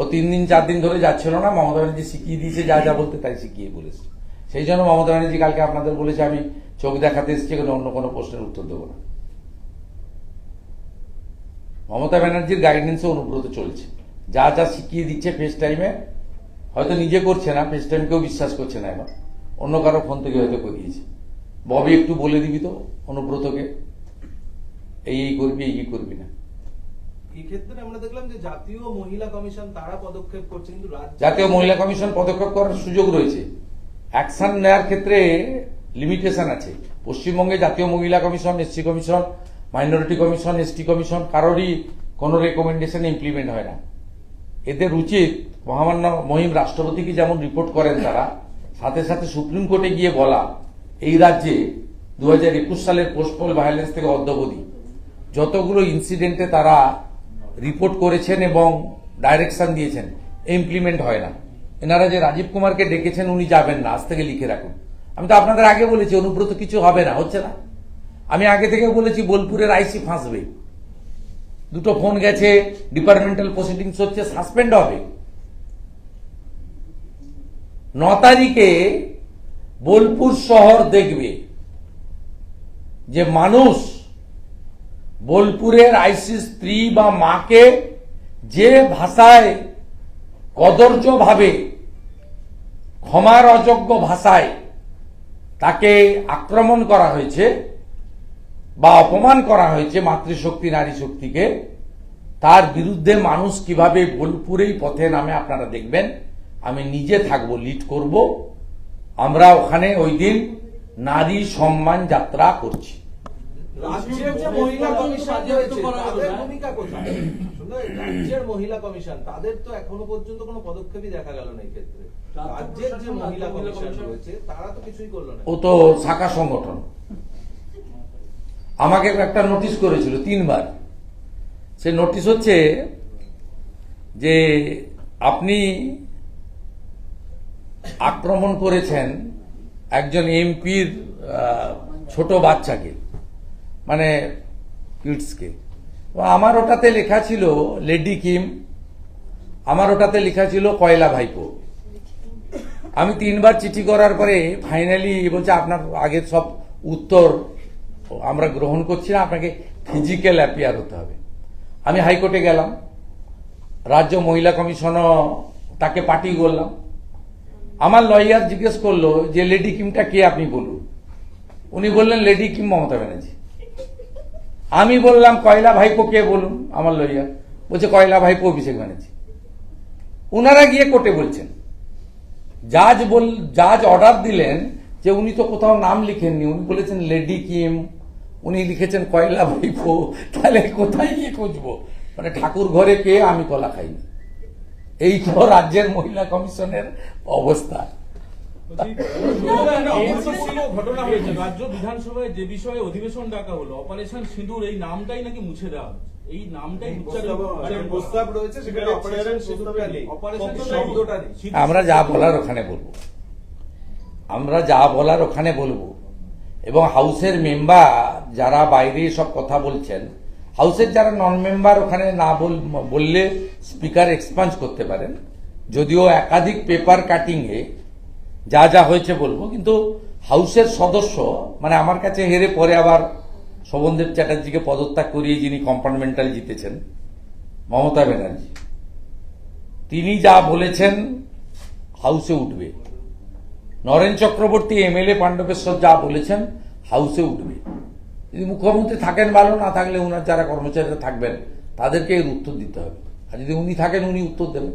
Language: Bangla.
ও তিন দিন, চার দিন ধরে যাচ্ছিল না, মমতা ব্যানার্জি শিখিয়ে দিয়েছে যা যা বলতে তাই শিখিয়ে বলেছে। সেই জন্য মমতা ব্যানার্জি কালকে আপনাদের বলেছে, আমি চোখ দেখাতে এসেছি কোনো অন্য কোনো প্রশ্নের উত্তর দেবো না। মমতা ব্যানার্জির গাইডেন্সে অনুব্রত চলছে। যা যা শিখিয়ে দিচ্ছে ফেস টাইমে হয়তো নিজে করছে না ফেস টাইম কেউ বিশ্বাস করছে না এবার। অন্য কারও ফোন থেকে হয়তো করিয়েছে। ববি, একটু বলে দিবি তো অনুব্রতকে? এই এই করবি এই করবি না। এই ক্ষেত্রে আমরা দেখলাম যে জাতীয় মহিলা কমিশন তারা পদক্ষেপ করছে, কিন্তু জাতীয় মহিলা কমিশন পদক্ষেপ করার সুযোগ রয়েছে। অ্যাকশন নেওয়ার ক্ষেত্রে লিমিটেশন আছে। পশ্চিমবঙ্গে জাতীয় মহিলা commission SC commission minority commission ST commission, কারোরই কোনো রেকমেন্ডেশন ইমপ্লিমেন্ট হয় না। এদের উচিত মহামান্য মহিম রাষ্ট্রপতিকে যেমন রিপোর্ট করেন তারা, সাথে সাথে সুপ্রিম কোর্টে গিয়ে বলা, এই রাজ্যে দু হাজার একুশ সালের পোস্টপল ভায়োলেন্স থেকে অদ্যবধি যতগুলো ইনসিডেন্টে তারা রিপোর্ট করেছেন এবং ডাইরেকশন দিয়েছেন ইমপ্লিমেন্ট হয় না। এনারা যে রাজীব কুমারকে ডেকেছেন, উনি যাবেন না। আজ থেকে লিখে রাখুন। আমি তো আপনাদের আগে বলেছি, অনুব্রত কিছু হবে না, হচ্ছে না? আমি আগে থেকে বলেছি, বোলপুরের আইসি ফাঁসবে। দুটো ফোন গেছে ডিপার্টমেন্টাল প্রসিডিংস হচ্ছে সাসপেন্ড হবে। ন তারিখে বোলপুর শহর দেখবে যে মানুষ বোলপুরের আইসি স্ত্রী বা মাকে যে ভাষায় কদর্য ভাবে ক্ষমার অযোগ্য ভাষায় তাকে আক্রমণ করা হয়েছে বা অপমান করা হয়েছে মাতৃশক্তি নারী শক্তিকে তার বিরুদ্ধে মানুষ কীভাবে বোলপুরেই পথে নামে আপনারা দেখবেন। আমি নিজে থাকব লিড করব। আমরা ওখানে ওই দিন নারী সম্মান যাত্রা করছি। রাজ্যের যে মহিলা কমিশন তাদের ভূমিকা কোথায়? রাজ্যের মহিলা কমিশন তাদের তো এখনও পর্যন্ত কোনো পদক্ষেপই দেখা গেল না এই ক্ষেত্রে। রাজ্যের যে মহিলা কমিশন রয়েছে তারা তো কিছুই করল না। ও তো শাখা সংগঠন। আমাকে একটা নোটিশ করেছিল তিনবার। সে নোটিশ হচ্ছে যে আপনি আক্রমণ করেছেন একজন এমপির ছোট বাচ্চাকে। মানে কিডসকে আমার ওটাতে লেখা ছিল লেডি কিম আমার ওটাতে লেখা ছিল, কয়লা ভাইপো। আমি তিনবার চিঠি করার পরে ফাইনালি বলছে, আপনার আগের সব উত্তর আমরা গ্রহণ করছি না, আপনাকে ফিজিক্যাল অ্যাপিয়ার হতে হবে। আমি হাইকোর্টে গেলাম। রাজ্য মহিলা কমিশনও তাকে পার্টি করলাম আমার লয়ার জিজ্ঞেস করল যে লেডি কিমটা কে আপনি বলুন? উনি বললেন লেডি কিম মমতা ব্যানার্জি। আমি বললাম, কয়লা ভাইপো কে বলুন? আমার লয়ার বলছে, কয়লা ভাইপো অভিষেক ব্যানার্জি। উনারা গিয়ে কোর্টে বলছেন, জাজ বল, জাজ অর্ডার দিলেন যে উনি তো কোথাও নাম লিখেননি। উনি বলেছেন লেডি কিম, উনি লিখেছেন কয়লা ভাইপো, তাহলে কোথায় গিয়ে খুঁজবো? মানে ঠাকুর ঘরে কে, আমি কলা খাইনি। এই তো রাজ্যের মহিলা কমিশনের অবস্থা। আমরা যা বলার ওখানে বলব। আমরা যা বলার ওখানে বলব। এবং হাউসের মেম্বার যারা বাইরে সব কথা বলছেন, হাউসের যারা নন মেম্বার ওখানে না বললে স্পিকার এক্সপান্স করতে পারেন। যদিও একাধিক পেপার কাটিংয়ে যা যা হয়েছে বলব, কিন্তু হাউসের সদস্য মানে আমার কাছে হেরে পরে আবার শোভনদেব চ্যাটার্জিকে পদত্যাগ করিয়ে যিনি কম্পার্টমেন্টাল জিতেছেন, মমতা ব্যানার্জি। তিনি যা বলেছেন, হাউসে উঠবে। নরেন চক্রবর্তী, এমএলএ পাণ্ডবেশ্বর যা বলেছেন, হাউসে উঠবে। যদি মুখ্যমন্ত্রী থাকেন ভালো, না থাকলে ওনার যারা কর্মচারীরা থাকবেন, তাদেরকে এর উত্তর দিতে হবে। আর যদি উনি থাকেন, উনি উত্তর দেবেন।